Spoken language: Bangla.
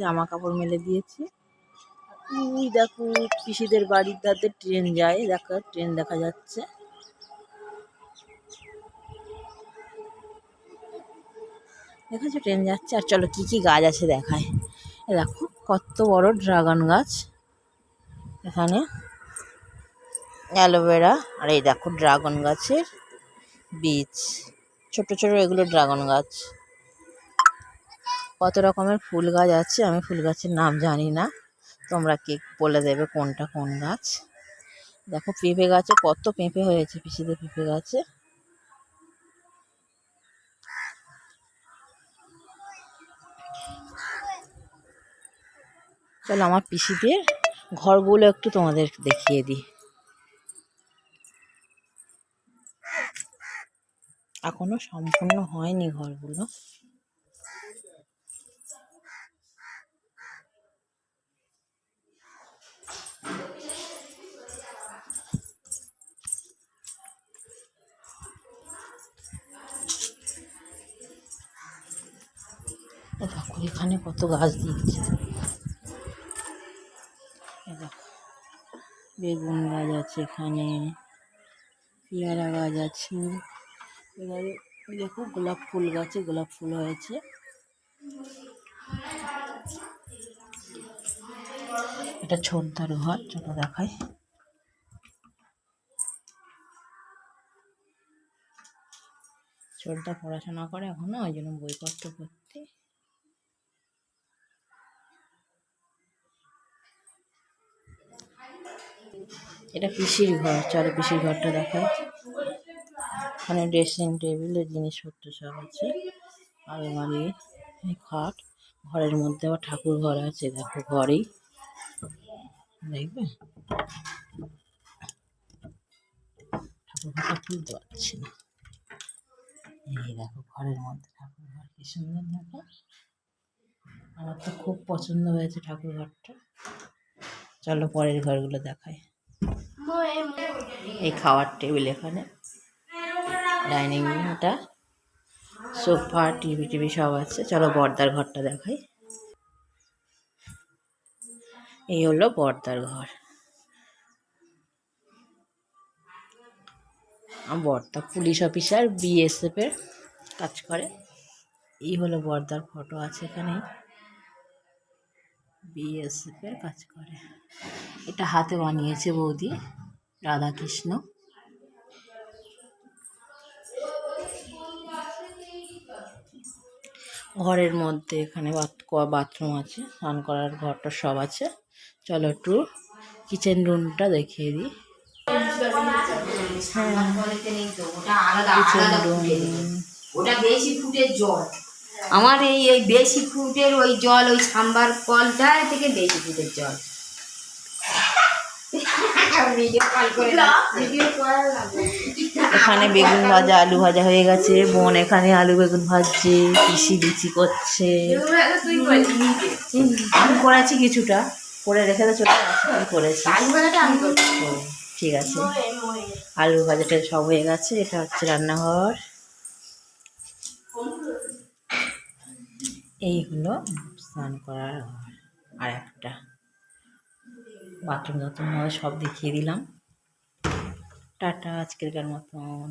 জামা কাপড় মেলে দিয়েছি। ওই দেখো পিসিদের বাড়ির ধারে ট্রেন যায় দেখো ট্রেন দেখা যাচ্ছে। দেখেছ ট্রেন যাচ্ছে? আর চলো কি কি গাছ আছে দেখায় এ দেখো কত বড় ড্রাগন গাছ। এখানে অ্যালোভেরা আর এই দেখো ড্রাগন গাছের বীজ। ছোট ছোট এগুলো ড্রাগন গাছ। কত রকমের ফুল গাছ আছে, আমি ফুল গাছের নাম জানি না। তোমরা কে বলে দেবে কোনটা কোন গাছ। দেখো পেঁপে গাছে কত পেঁপে হয়েছে, পিসিদের পেঁপে গাছে। চলো আমার পিসিদের ঘরগুলো একটু তোমাদের দেখিয়ে দিই। এখনও সম্পূর্ণ হয়নি ঘরগুলো। দেখো, এখানে কত গাছ দিচ্ছে বেগুন গাছ আছে এখানে, পেয়ারা গাছ আছে। এবারে দেখো, গোলাপ ফুল গাছে গোলাপ ফুল হয়েছে। এটা ছোটদার ঘর, ছোট দেখায় ছোটদা পড়াশোনা করে এখনও, ওই জন্য বইপত্র ভর্তি এটা পিসির ঘর, চলো পিসির ঘরটা দেখায়। এখানে ড্রেসিং টেবিলের জিনিসপত্র সব আছে। আলমারি খাট, ঘরের মধ্যে আবার ঠাকুর ঘর আছে, দেখো ঘরেই। দেখবে? ঠাকুর ঘরটা খুলতে পারছি না। এই দেখো ঘরের মধ্যে ঠাকুর ঘর, কি সুন্দর দেখো। আমার তো খুব পছন্দ হয়েছে ঠাকুর ঘরটা। চলো পরের ঘরগুলো দেখায় এই খাওয়ার টেবিল এখানে। ডাইনিং রুমটা সোফা, টিভি টিভি সব আছে। চলো বর্দার ঘরটা দেখাই। এই হলো বর্দার ঘর। বর্দা পুলিশ অফিসার, বিএসএফ এর কাজ করে। এই হলো বর্দার ফটো আছে এখানে। বিএসএফ এর কাজ করে। এটা হাতে বানিয়েছে বৌদি। রাধাকৃষ্ণ। ঘরের মধ্যে এখানে বাথরুম আছে স্নান করার ঘরটা সব আছে। চলো একটু কিচেন রুমটা দেখিয়ে দিই। ওটা বেশি ফুটের জল। আমার এই এই বেশি ফুটের ওই জল ওই সাম্বার কলটা থেকে বেশি ফুটের জল। এখানে বেগুন ভাজা আলু ভাজা হয়ে গেছে। বোন এখানে আলু বেগুন ভাজছে পিসি লুচি করছে। করেছি কিছুটা। করে রেখে তো চলে করেছি। আলু ভাজাটা আমি করব ও, ঠিক আছে। আলু ভাজাটা সব হয়ে গেছে। এটা হচ্ছে রান্নাঘর। এই হলো স্নান করার ঘর। আর একটা। বাথরুম টাথরুম সব দেখিয়ে দিলাম। টাটা আজকেরকার মতন।